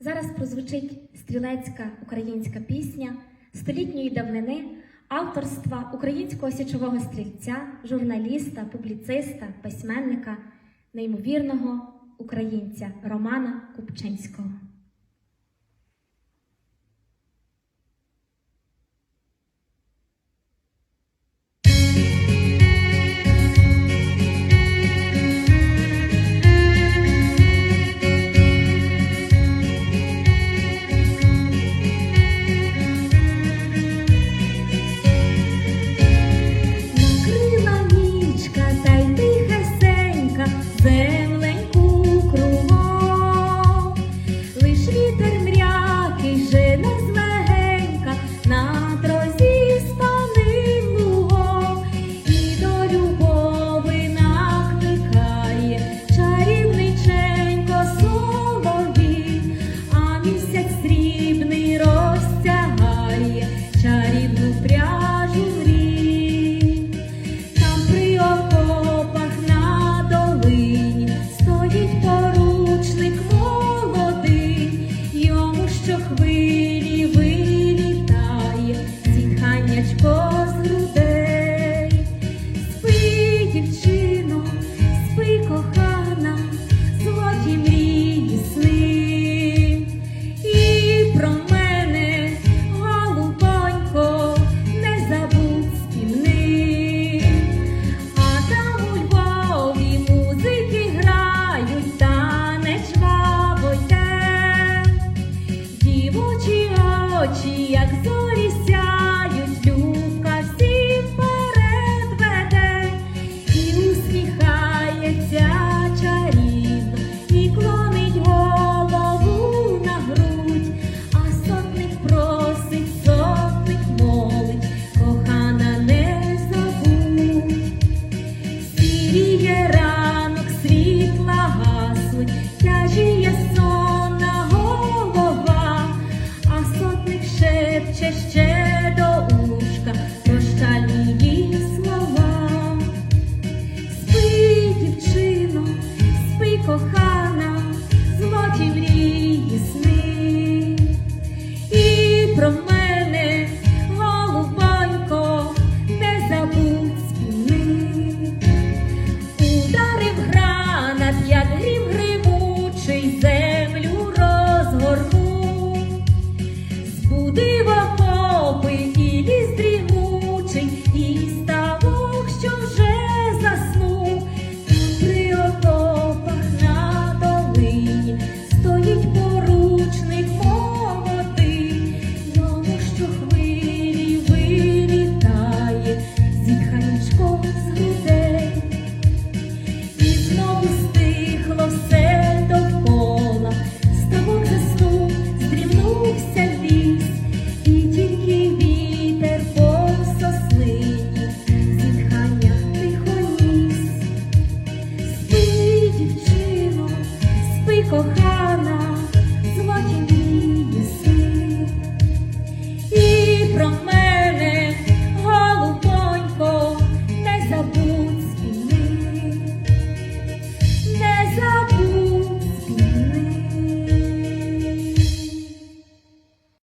Зараз прозвучить стрілецька українська пісня столітньої давнини авторства українського січового стрільця, журналіста, публіциста, письменника, неймовірного українця Романа Купчинського. ser. oci jak zon. кохана, злотіє сни і про мене.